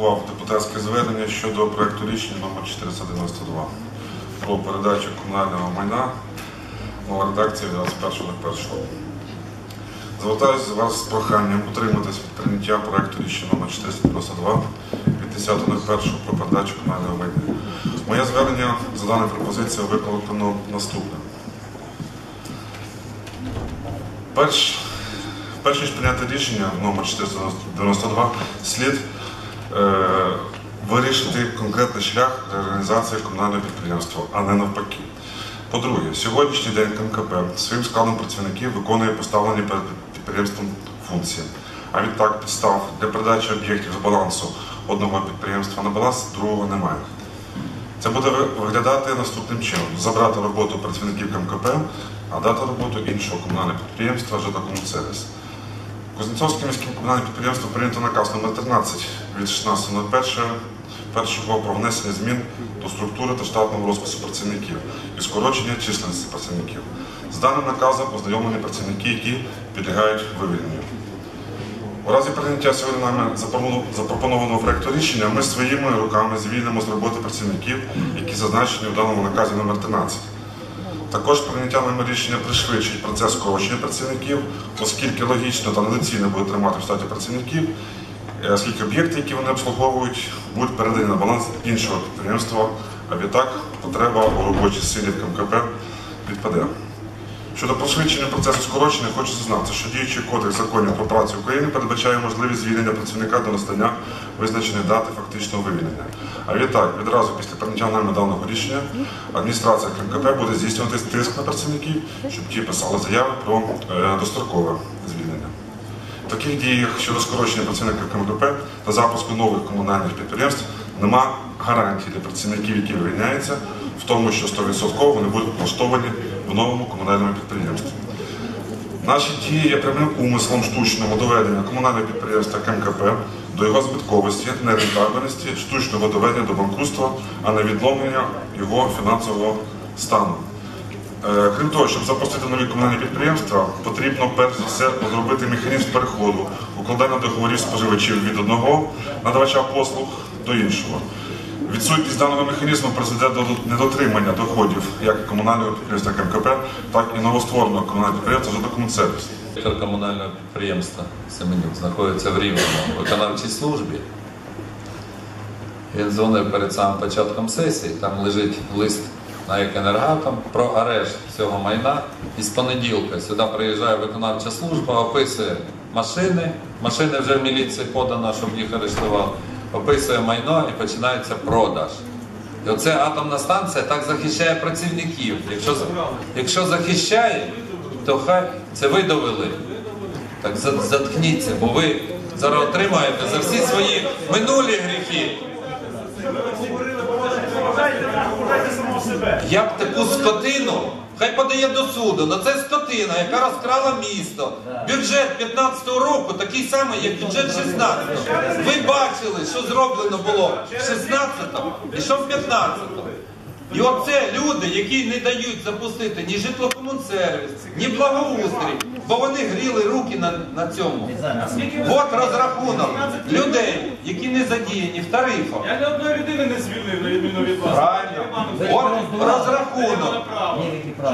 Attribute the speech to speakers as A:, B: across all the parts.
A: Увагу депутатське звернення щодо проекту рішення номер 492 про передачу комунального майна нова редакція 21.01. Звертаюся до вас з проханням утриматись від прийняття проекту рішення номер 492 від 10.01 про передачу комунального майна. Моє звернення за даною пропозицією викладено наступне. Перш, перш ніж прийняти рішення номер 492 слід вирішити конкретний шлях реалізації комунального підприємства, а не навпаки. По-друге, сьогоднішній день КНКП своїм складом працівників виконує поставлені перед підприємством функції. А відтак підстав для передачі об'єктів з балансу одного підприємства на баланс другого немає. Це буде виглядати наступним чином: забрати роботу працівників КМКП, а дати роботу іншого комунального підприємства «Житокомунсервіс». Кузнецовським міським комунальним підприємством прийнято наказ номер 13 від 16.01 про внесення змін до структури та штатного розпису працівників і скорочення численності працівників. З даним наказом ознайомлені працівники, які підлягають вивільненню. У разі прийняття сьогодні нами запропонованого проекту рішення ми своїми руками звільнимо з роботи працівників, які зазначені у даному наказі номер 13. Також прийняття нами рішення пришвидшить процес скорочення працівників, оскільки логічно та недоцільно буде тримати в штаті працівників, е, оскільки об'єкти, які вони обслуговують, будуть передані на баланс іншого підприємства, а відтак потреба у робочій силі в КМКП відпаде. Щодо пришвидшення процесу скорочення, хочу зізнатися, що діючий кодекс законів про працю України передбачає можливість звільнення працівника до настання визначеної дати фактичного вивільнення. А відтак, відразу після прийняття нами даного рішення, адміністрація КМКП буде здійснювати тиск на працівників, щоб ті писали заяви про е, дострокове звільнення. В таких діях щодо скорочення працівників КМКП та запуску нових комунальних підприємств нема гарантій для працівників, які вивільняються, в тому, що 100% вони будуть влаштовані в новому комунальному підприємстві. Наші дії є прямим умислом штучного доведення комунального підприємства КМКП до його збитковості, нерентабельності, штучного доведення до банкрутства, а не відломлення його фінансового стану. Е, Крім того, щоб запустити нові комунальні підприємства, потрібно перш за все розробити механізм переходу, укладання договорів споживачів від одного надавача послуг до іншого. Відсутність даного механізму призведе до недотримання доходів як комунального підприємства КМКП, так і новоствореного комунального підприємства «Житокомунсервіс».
B: Директор комунального підприємства Семенюк знаходиться в Рівному виконавчій службі. Він дзвонив перед самим початком сесії, там лежить лист на «Екенергатом» про арешт цього майна. І з понеділка сюди приїжджає виконавча служба, описує машини. Машини вже в міліції подано, щоб їх арештували. Описує майно і починається продаж. І оце атомна станція так захищає працівників. Якщо, якщо захищає, то хай це ви довели. Так за- заткніться, бо ви зараз отримаєте за всі свої минулі гріхи. Як таку скотину, хай подає до суду. але це скотина, яка розкрала місто. Бюджет 15-го року такий самий, як бюджет 16-го. Ви бачили, що зроблено було в 16-му і що в 15-му. І оце люди, які не дають запустити ні житлокомунсервіс, ні благоустрій, бо вони гріли руки на, на цьому. От розрахунок людей, які не задіяні в тарифах.
C: Я ні одної людини не звільнив, на відміну від вас.
B: Правильно. От розрахунок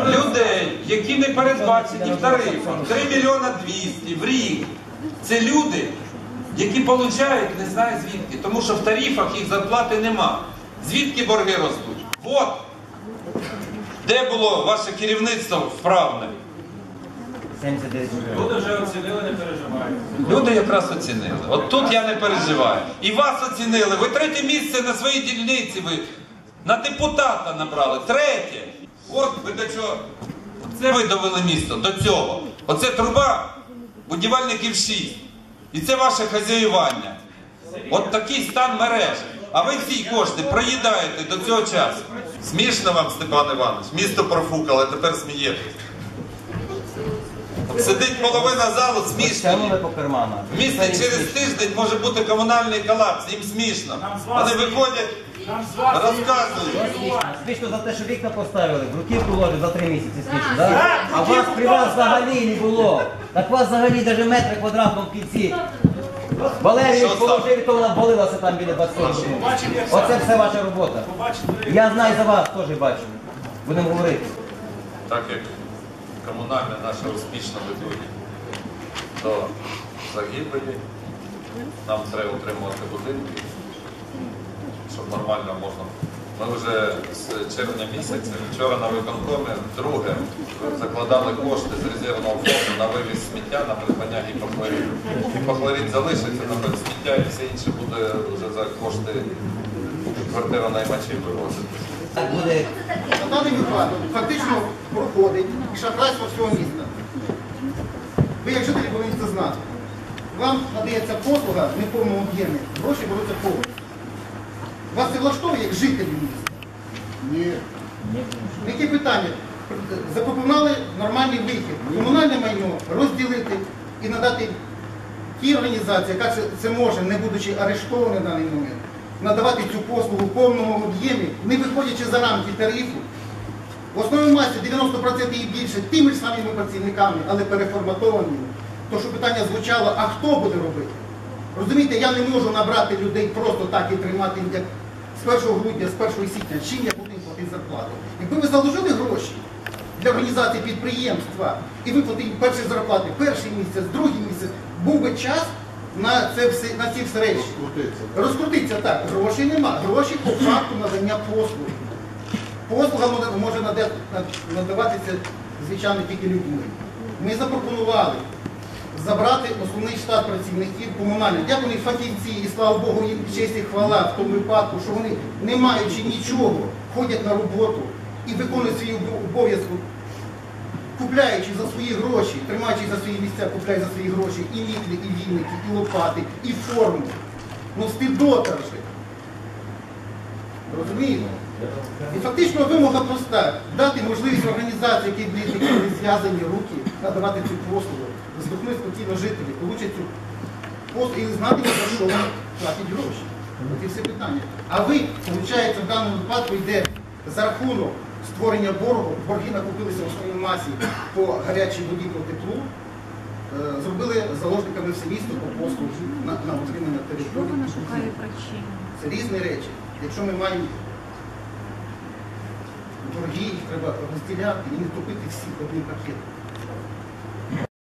B: людей, які не передбачені в тарифах. 3 мільйона 200 в рік. Це люди, які получають не знаю звідки, тому що в тарифах їх зарплати нема. Звідки борги ростуть? От. Де було ваше керівництво вправне?
C: Люди вже оцінили, не переживають.
B: Люди якраз оцінили. От тут я не переживаю. І вас оцінили. Ви третє місце на своїй дільниці. Ви на депутата набрали. Третє. От ви до чого. Це ви довели місто до цього. Оце труба будівельників 6. І це ваше хазяювання. От такий стан мережі. А ви всі кошти проїдаєте до цього часу. Смішно вам, Степан Іванович. Місто профукало, тепер смієтесь. Сидить половина залу, смішно. В місті через тиждень може бути комунальний колапс, їм смішно. Вони виходять, розказують.
D: Смішно за те, що вікна поставили, в руки положили за три місяці смішно, да? А вас при вас взагалі не було. Так вас взагалі навіть метри квадратного в кінці Валерій положив, і то вона болилася там біля
C: саме.
D: Оце все ваша робота. Я знаю за вас, теж бачу. Будемо говорити.
B: Так як комунальне наше успішно ведуть до загибелі, нам треба утримувати будинки, щоб нормально можна. Ми вже з червня місяця, вчора на виконкомі, друге, закладали кошти з резервного фонду на вивіз сміття, на придбання гіпохлоріду. Гіпохлорид залишиться, на сміття і все інше буде вже за кошти квартиронаймачів вивозити.
D: Так буде
E: На даний випадок фактично проходить і шахрайство всього міста. Ви як жителі повинні це знати. Вам надається послуга не в повному об'ємі, гроші беруться повністю. Вас це влаштовує як жителі міста? Ні. Які питання? Запропонували нормальний вихід. Комунальне майно розділити і надати тій організації, яка це, це може, не будучи арештованою на даний момент, надавати цю послугу в повному об'ємі, не виходячи за рамки тарифу. В основній масі 90% і більше тими ж самими працівниками, але переформатованими. То, що питання звучало, а хто буде робити? Розумієте, я не можу набрати людей просто так і тримати, як з 1 грудня, з 1 січня, чим я буду їм платити зарплату. Якби ви заложили гроші для організації підприємства і виплатили перші зарплати, перший місяць, другий місяць, був би час на, це все, на ці все речі. Розкрутиться так, грошей нема. Гроші по факту надання послуг. Послуга може надаватися, звичайно, тільки людьми. Ми запропонували забрати основний штат працівників комунальних. Як вони фахівці, і слава Богу, їм честь і хвала в тому випадку, що вони, не маючи нічого, ходять на роботу і виконують свій обов- обов'язок, купляючи за свої гроші, тримаючи за свої місця, купляють за свої гроші і мітлі, і вінники, і лопати, і форму. Ну, стидота вже. Розумієте? І фактично вимога проста дати можливість організації, які будуть зв'язані руки, надавати цю послугу, здохнуть спокійно жителі, получать цю послугу і знати, за що вони платять гроші. От і все питання. А ви, виходить, в даному випадку йде за рахунок створення боргу, борги накопилися в основній масі по гарячій воді, по теплу, е, зробили заложниками все місто по послугу на, на утримання території.
F: Вона шукає причину.
E: Це різні речі. Якщо ми маємо борги, їх треба розділяти і не топити всіх одним пакетом.